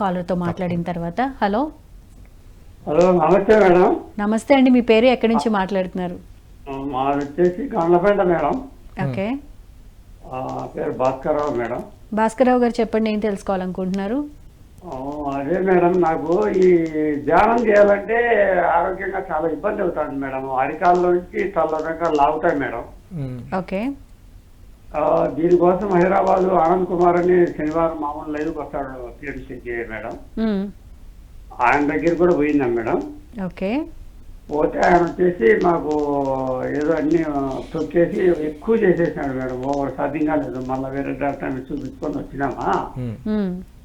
కాలర్తో మాట్లాడిన తర్వాత. Hello. Hello నమస్తే మేడం. నమస్తే అండి మీ పేరు ఎక్కడి నుంచి మాట్లాడుతున్నారు? మాది వచ్చేసి గండ్లపేట మేడం. ఓకే. పేరు భాస్కర్రావు మేడం. భాస్కర్రావు గారు చెప్పండి ఏం తెలుసుకోవాలనుకుంటున్నారు? అదే మేడం నాకు ఈ ధ్యానం చేయాలంటే ఆరోగ్యంగా చాలా ఇబ్బంది అవుతుంది మేడం. అరికాల నుంచి తల దాకా లాగుతాయి మేడం. ఓకే. దీనికోసం హైదరాబాద్ ఆనంద్ కుమార్ అని శనివారం మామూలు లైవ్కి వస్తాడు పిఎంసీకి మేడం. ఆయన దగ్గర కూడా పోయిందాం మేడం. ఓకే. పోతే ఆయన వచ్చేసి మాకు ఏదో అన్ని తొక్కేసి ఎక్కువ చేసేసినాడు మేడం. ఓవర్ సాధ్యంగా లేదు. మళ్ళీ వేరే డాక్టర్ని చూపించుకొని వచ్చినామా.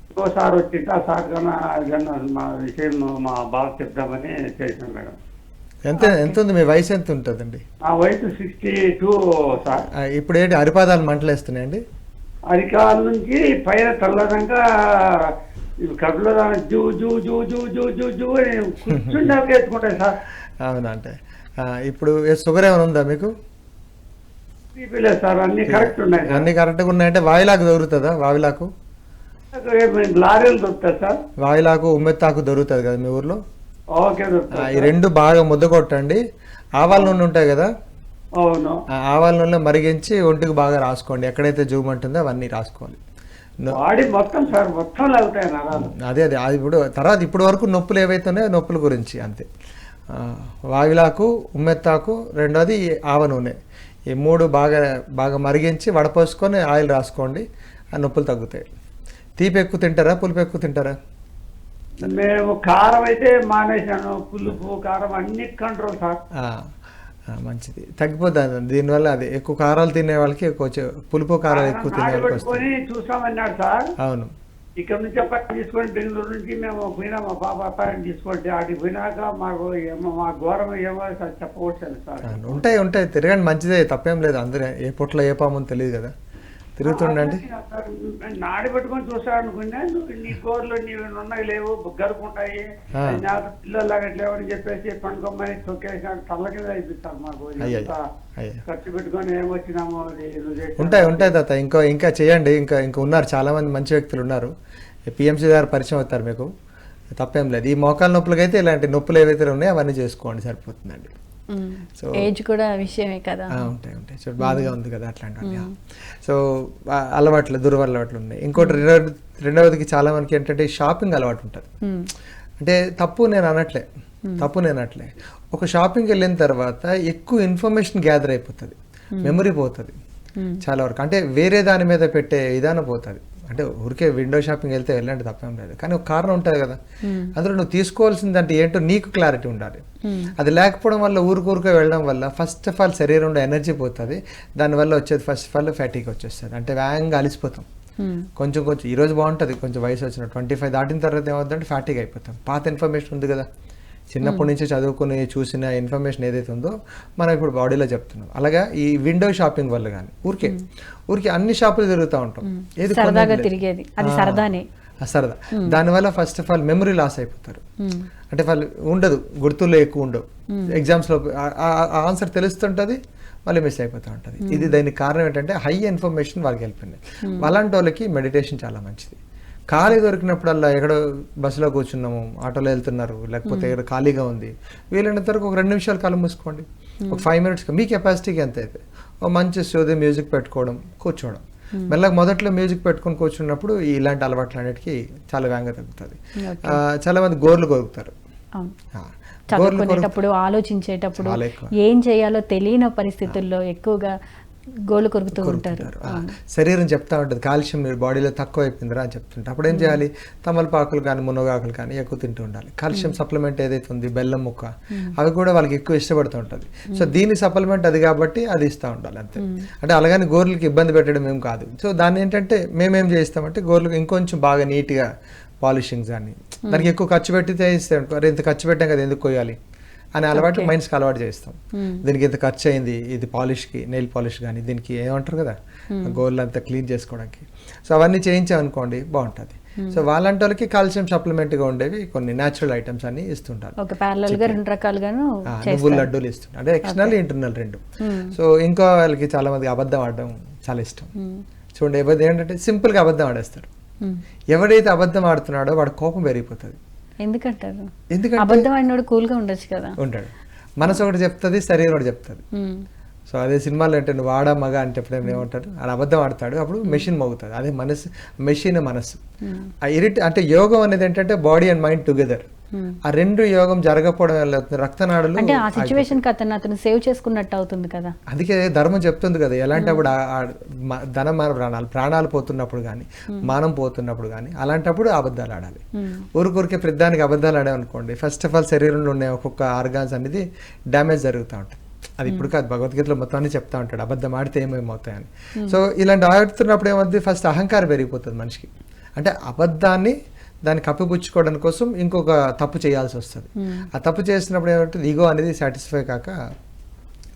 ఇంకోసారి వచ్చి ఆ సార్ కన్నా మా విషయం మా బాగా చెప్దామని చేసాం మేడం. ఎంత ఎంత ఉంది మీ వయసు ఎంత ఉంటుందండి నా వయసు సిక్స్టీ టూ సార్ ఆ, ఇప్పుడు ఏంటి? అరిపాదాలు మంటలేస్తున్నాయండి అరికాల నుంచి పైన తెల్లదాకా కడుపులో జూ జూ జూ జూ జూ జూ జూ కూర్చుండా వేసుకుంటాయి సార్ అవునా అంటే? ఆ, ఇప్పుడు షుగర్ ఏమైనా ఉందా మీకు? సార్ అన్ని కరెక్ట్ ఉన్నాయి అన్ని కరెక్ట్గా ఉన్నాయంటే వాయిలాకు దొరుకుతుందా? వావిలాకు లారీలు దొరుకుతాయి సార్ వాయిలాకు ఉమ్మెత్తాకు దొరుకుతుంది కదా మీ ఊర్లో? ఆ, ఈ రెండు బాగా ముద్ద కొట్టండి. ఆవాల నూనె ఉంటాయి కదా? ఆవాల నూనె మరిగించి ఒంటికి బాగా రాసుకోండి. ఎక్కడైతే జూమ్ అంటుందో అవన్నీ రాసుకోవాలి నరాలు. అదే అదే. అది ఇప్పుడు తర్వాత ఇప్పుడు వరకు నొప్పులు ఏవైతే ఉన్నాయో నొప్పుల గురించి అంతే. వావిలాకు ఉమ్మెత్తాకు రెండోది ఆవ నూనె. ఈ మూడు బాగా బాగా మరిగించి వడపోసుకొని ఆయిల్ రాసుకోండి. ఆ నొప్పులు తగ్గుతాయి. తీపి ఎక్కువ తింటారా? పులుపు ఎక్కువ తింటారా? మేము కారం అయితే మానేశాను. పులుపు కారం అన్ని కంట్రోల్ సార్. మంచిది. తగ్గిపోతుంది దీనివల్ల అది ఎక్కువ కారాలు తినే వాళ్ళకి ఎక్కువ పులుపు కారాలు ఎక్కువ తినే వాళ్ళకి చూసామన్నాడు సార్. అవును. ఇక్కడ నుంచి అబ్బాయి తీసుకొని బెంగళూరు నుంచి మేము పోయినా మా పాప అబ్బాయిని తీసుకుంటే ఆడికి పోయినాక మాకు ఏమో మా ఘోరం ఏమో సార్ చెప్పవచ్చాను సార్. ఉంటాయి ఉంటాయి. తిరగండి మంచిదే. తప్పేం లేదు. అందరూ ఏ పొట్లో ఏ పాము తెలియదు కదా. తిరుగుతుండండి. సార్, నాడి పెట్టుకొని చూసాడు అనుకున్నా నీ కోర్లు నీవు ఉన్నాయి లేవు గరుకుంటాయి. నాకు పిల్లలు లాగట్లేవు అని చెప్పేసి పండుగమ్మని తొక్కేసినాడు తల్ల కింద అయిపోతారు మాకు ఖర్చు పెట్టుకొని ఏమొచ్చినామో ఉంటాయి ఉంటాయి తాత ఇంకా ఇంకా చేయండి ఇంకా ఇంకా ఉన్నారు చాలా మంది మంచి వ్యక్తులు ఉన్నారు. పిఎంసీ గారు పరిచయం అవుతారు మీకు తప్పేం లేదు. ఈ మోకాల నొప్పులకైతే ఇలాంటి నొప్పులు ఏవైతే ఉన్నాయో అవన్నీ చేసుకోండి సరిపోతుందండి. సో ఏజ్ కూడా విషయమే కదా. ఉంటాయి ఉంటాయి. చూడు బాధగా ఉంది కదా అట్లాంటివన్నీ. సో అలవాట్లు దురలవాట్లు ఉన్నాయి. ఇంకోటి రెండవది రెండవదికి చాలా మందికి ఏంటంటే షాపింగ్ అలవాటు ఉంటుంది. అంటే తప్పు నేను అనట్లే. తప్పు నేను అనట్లే. ఒక షాపింగ్కి వెళ్ళిన తర్వాత ఎక్కువ ఇన్ఫర్మేషన్ గ్యాదర్ అయిపోతుంది. మెమరీ పోతుంది. చాలా వరకు. అంటే వేరే దాని మీద పెట్టే విధానం పోతుంది. అంటే ఊరికే విండో షాపింగ్ వెళ్తే వెళ్ళండి తప్పేం లేదు. కానీ ఒక కారణం ఉంటుంది కదా. అందులో నువ్వు తీసుకోవాల్సింది అంటే ఏంటో నీకు క్లారిటీ ఉండాలి. అది లేకపోవడం వల్ల ఊరికూరికే వెళ్ళడం వల్ల ఫస్ట్ ఆఫ్ ఆల్ శరీరంలో ఎనర్జీ పోతుంది. దానివల్ల వచ్చేది ఫస్ట్ ఆఫ్ ఆల్ ఫ్యాటీకి వచ్చేస్తుంది. అంటే వేగంగా అలిసిపోతాం. కొంచెం కొంచెం ఈ రోజు బాగుంటుంది. కొంచెం వయసు వచ్చిన ట్వంటీ ఫైవ్ దాటిన తర్వాత ఏమవుతుందంటే ఫ్యాటీగా అయిపోతాం. పాత ఇన్ఫర్మేషన్ ఉంది కదా. చిన్నప్పటి నుంచి చదువుకుని చూసిన ఇన్ఫర్మేషన్ ఏదైతే ఉందో మనం ఇప్పుడు బాడీలో చెప్తున్నాం. అలాగా ఈ విండో షాపింగ్ వల్ల కానీ ఊరికే ఊరికే అన్ని షాపులు తిరుగుతూ ఉంటాం. ఏది సరదాగా కొనేది లేదు. తిరిగేది. అది ఆ, సరదానే. ఆ సరదా. దానివల్ల first of all memory loss అయిపోతారు. అంటే వాళ్ళు ఉండదు గుర్తుల్లో ఎక్కువ ఉండవు. ఎగ్జామ్స్లో ఆన్సర్ తెలుస్తుంటుంది మళ్ళీ మిస్ అయిపోతూ ఉంటుంది. ఇది దానికి కారణం ఏంటంటే హై ఇన్ఫర్మేషన్ వాళ్ళకి వెళ్ళిపోయింది అలాంటి వాళ్ళకి మెడిటేషన్ చాలా మంచిది. ఖాళీ దొరికినప్పుడల్లా ఎక్కడో బస్సులో కూర్చున్నాము ఆటోలో వెళ్తున్నారు లేకపోతే ఎక్కడ ఖాళీగా ఉంది. వీలైనంత వరకు ఒక రెండు నిమిషాలు కళ్ళు మూసుకోండి. ఒక ఫైవ్ మినిట్స్ మీ కెపాసిటీకి ఎంత అయితే ఒక మంచి సోది మ్యూజిక్ పెట్టుకోవడం కూర్చోవడం. మెల్లగా మొదట్లో మ్యూజిక్ పెట్టుకొని కూర్చున్నప్పుడు ఇలాంటి అలవాట్లు అన్నిటికీ చాలా వేగంగా తగ్గుతుంది. చాలా మంది గోర్లు కొరుకుతారు చదువుకునేటప్పుడు ఆలోచించేటప్పుడు. ఏం చేయాలో తెలియని పరిస్థితుల్లో ఎక్కువగా గోలు కొరుకుతూ ఉంటారు. శరీరం చెప్తా ఉంటుంది కాల్షియం మీ బాడీలో తక్కువ అయిపోయిందిరా అని చెప్తుంటే అప్పుడు ఏం చేయాలి? తమలపాకులు కానీ మునగాకులు కానీ ఎక్కువ తింటూ ఉండాలి. కాల్షియం సప్లిమెంట్ ఏదైతే ఉంది బెల్లం ముక్క అవి కూడా వాళ్ళకి ఎక్కువ ఇష్టపడుతూ ఉంటుంది. సో దీని సప్లిమెంట్ అది కాబట్టి అది ఇస్తూ ఉండాలి అంతే. అంటే అలాగని గోర్లకి ఇబ్బంది పెట్టడం ఏం కాదు. సో దాన్ని ఏంటంటే మేమేం చేస్తామంటే గోర్లకు ఇంకొంచెం బాగా నీట్గా పాలిషింగ్స్ కానీ దానికి ఎక్కువ ఖర్చు పెట్టితే ఇస్తే అరే ఇంత ఖర్చు పెట్టాం కదా ఎందుకు కొయ్యాలి? అనే అలవాటు మైండ్స్కి అలవాటు చేస్తాం దీనికి ఇంత ఖర్చు అయింది ఇది పాలిష్కి నెయిల్ పాలిష్ కానీ దీనికి ఏమంటారు కదా? గోల్డ్ అంతా క్లీన్ చేసుకోవడానికి. సో అవన్నీ చేయించామనుకోండి బాగుంటుంది. సో వాళ్ళంటి వాళ్ళకి కాల్షియం సప్లిమెంట్గా ఉండేవి కొన్ని న్యాచురల్ ఐటమ్స్ అన్ని ఇస్తుంటారు. ఒక ప్యారలల్గా రెండు రకాలుగాను ఆ, నువ్వుల లడ్డూలు ఇస్తుంటారు. అంటే ఎక్స్టర్నల్ ఇంటర్నల్ రెండు. సో ఇంకా వాళ్ళకి చాలా మంది అబద్ధం ఆడడం చాలా ఇష్టం. చూడండి ఎవరి ఏంటంటే సింపుల్గా అబద్ధం ఆడేస్తారు. ఎవడైతే అబద్ధం ఆడుతున్నాడో వాడు కోపం పెరిగిపోతుంది. ఎందుకంటారు? ఎందుకంటే అబద్ధం ఆడినోడు కూల్గా ఉండొచ్చు కదా. ఉంటాడు. మనసు ఒకటి చెప్తుంది శరీరం ఒకటి చెప్తుంది. సో అదే సినిమాలో అంటే నువ్వు ఆడా మగ అంటే ఎప్పుడైనా ఏమంటారు అది అబద్ధం ఆడతాడు. అప్పుడు మెషిన్ మోగుతుంది అదే మనసు మెషిన్ మనసు. ఇరిట్ అంటే యోగం అనేది ఏంటంటే బాడీ అండ్ మైండ్ టుగెదర్. ఆ రెండు యోగం జరగకపోవడం వల్ల రక్తనాడులు అంటే ఆ సిచ్యువేషన్కి అతను అతను సేవ్ చేసుకున్నట్టు అవుతుంది కదా. అందుకే ధర్మం చెప్తుంది కదా ఎలాంటప్పుడు మ- ధనం మన ప్రాణాలు ప్రాణాలు పోతున్నప్పుడు కానీ మానం పోతున్నప్పుడు కానీ అలాంటప్పుడు అబద్ధాలు ఆడాలి. ఉమ్. ఊరికొరికే ప్రతిదానికి అబద్ధాలు ఆడామనుకోండి ఫస్ట్ ఆఫ్ ఆల్ శరీరంలో ఉండే ఒక్కొక్క ఆర్గాన్స్ అనేది డ్యామేజ్ జరుగుతూ ఉంటుంది అది ఇప్పుడు కాదు భగవద్గీతలో మొత్తం అన్ని చెప్తా ఉంటాడు అబద్ధం ఆడితే ఏమేమవుతాయని సో ఇలాంటి ఆడుతున్నప్పుడు ఏమవుతుంది ఫస్ట్ అహంకారం పెరిగిపోతుంది మనిషికి. అంటే అబద్ధాన్ని దాన్ని కప్పిపుచ్చుకోవడం కోసం ఇంకొక తప్పు చేయాల్సి వస్తుంది. ఉమ్. ఆ తప్పు చేసినప్పుడు ఏమంటుంది? ఈగో అనేది సాటిస్ఫై కాక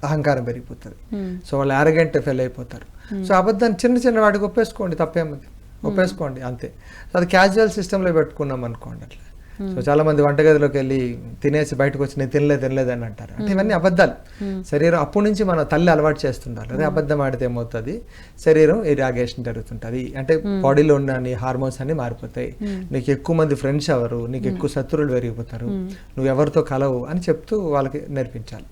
అహంకారం పెరిగిపోతుంది. ఉమ్. సో వాళ్ళు అరగంట ఫెయిల్ అయిపోతారు. సో అబద్ధాన్ని చిన్న చిన్న వాటికి ఒప్పేసుకోండి తప్పేముంది? ఒప్పేసుకోండి అంతే. అది క్యాజువల్ సిస్టంలో పెట్టుకున్నాం అనుకోండి అట్లా. సో చాలా మంది వంటగదిలోకి వెళ్ళి తినేసి బయటకు వచ్చి నేను తినలేదు తినలేదు అని అంటారు. అంటే ఇవన్నీ అబద్ధాలు. శరీరం అప్పటి నుంచి మన తల్లి అలవాటు చేస్తుండాలి. అదే అబద్ధం ఆడితే ఏమవుతుంది? శరీరం ఇరాగేషన్ జరుగుతుంటుంది. అంటే బాడీలో ఉన్న నీ హార్మోన్స్ అన్ని మారిపోతాయి. నీకు ఎక్కువ మంది ఫ్రెండ్స్ ఎవరు? నీకు ఎక్కువ శత్రువులు పెరిగిపోతారు. నువ్వు ఎవరితో కలవు అని చెప్తూ వాళ్ళకి నేర్పించాలి.